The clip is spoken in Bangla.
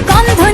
不，敢退。